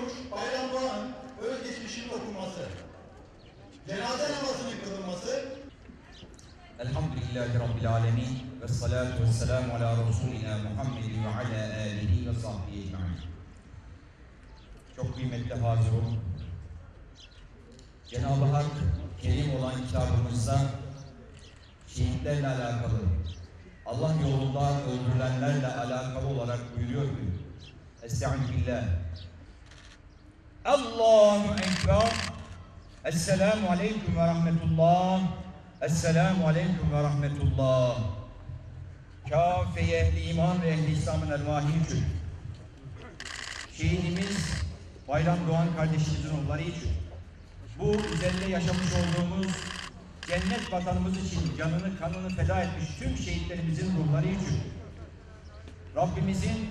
Çavuş Bayram Doğan'ın özgeçmişinin okunması, cenaze namazının kılınması, Elhamdülillahi Rabbil Alemin ve salatu ve selamu ala Resulina Muhammedin ve ala alihi ve sahbihi ecma'in. Çok kıymetli hazırım. Cenab-ı Hak kerim olan kitabımızda şehitlerle alakalı, Allah yolunda öldürülenlerle alakalı olarak buyuruyor ki Estaizu billah Allahu Ekber. Esselamu Aleyküm ve Rahmetullah. Esselamu Aleyküm ve Rahmetullah. Kâfe ehli iman ve ehli İslam'ın ervahi için Şehidimiz Bayram Doğan kardeşimizin onları için. Bu üzerinde yaşamış olduğumuz cennet vatanımız için canını kanını feda etmiş tüm şehitlerimizin ruhları için. Rabbimizin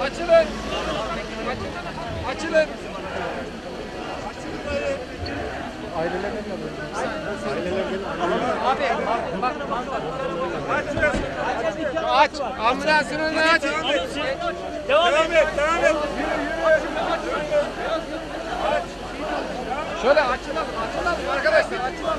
Açılın! Açılın! Aç. Ambulansın önüne aç. Devam et. Devam et. Devam et. Şöyle açılalım. Açılalım arkadaşlar. Açılalım.